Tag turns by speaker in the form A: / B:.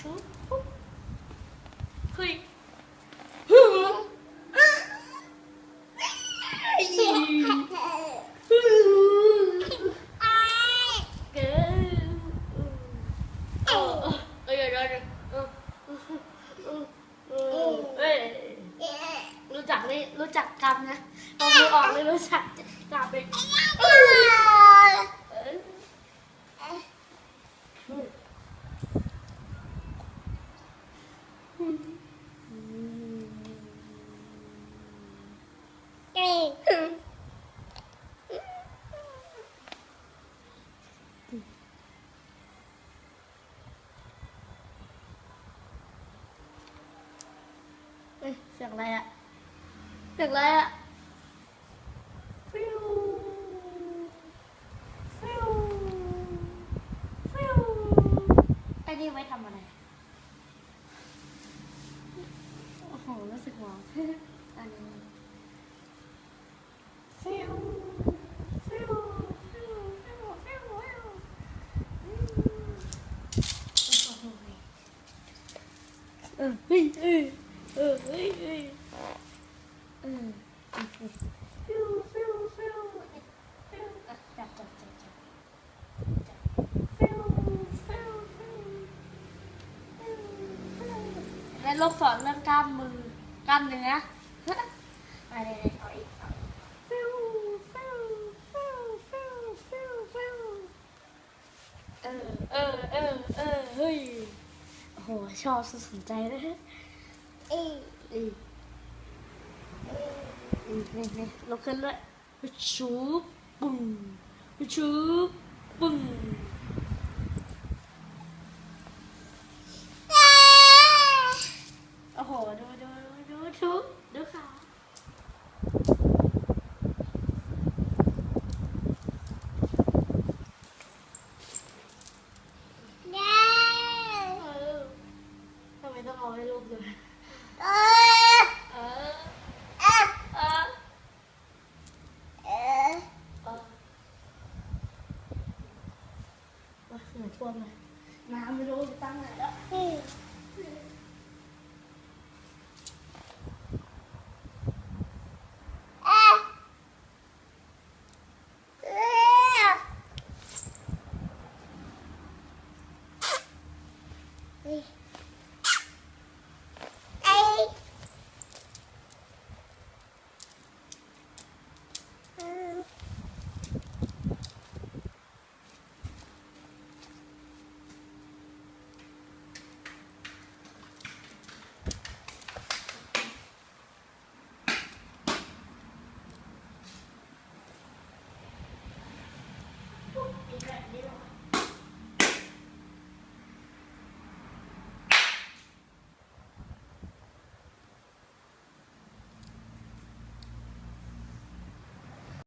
A: ชุบปุ๊บเฮ้ยฮึเกินเออเออเออเออเออเอ้ยรู้จักนี่รู้จักกรรมนะพอมือออกเลยรู้จักกรรมเป็น เออเฮ้ยเสียงอะไรอะเสียงอะไรอะฟิวฟิวฟิวไอ้นี่ไว้ทำอะไร โอ้โหรู้สึกว้าวอันนี้ฟิวฟิวฟิวฟิวฟิวฟิวอืมโอ้โหเออเฮ้ยเอ้ยเออเฮ้ยเฮ้ยเออฟิวฟิวฟิวฟิวอะจับจับจับจับจับฟิวฟิวฟิวฟิวฟิวและโลกสอนเรื่องกล้ามมือกล้ามเนื้อไปเลยเอาอีกเอาอีกฟิวฟิวฟิวฟิวฟิวฟิวเออเออเออเออเฮ้ยโอ้โห ชอบสุดสนใจเลยอืมอืมนี่นี่ลุกขึ้นด้วยชูปุ้งชูปุ้งโอ้โห ดูดูดูดูดูขาเออทำไมต้องเอาให้ลูกด้วยเออ เออ เออว่าเหนื่อย ท่วมเลยน้ำไม่รู้จะตั้งไหนแล้วอีกแ that new one.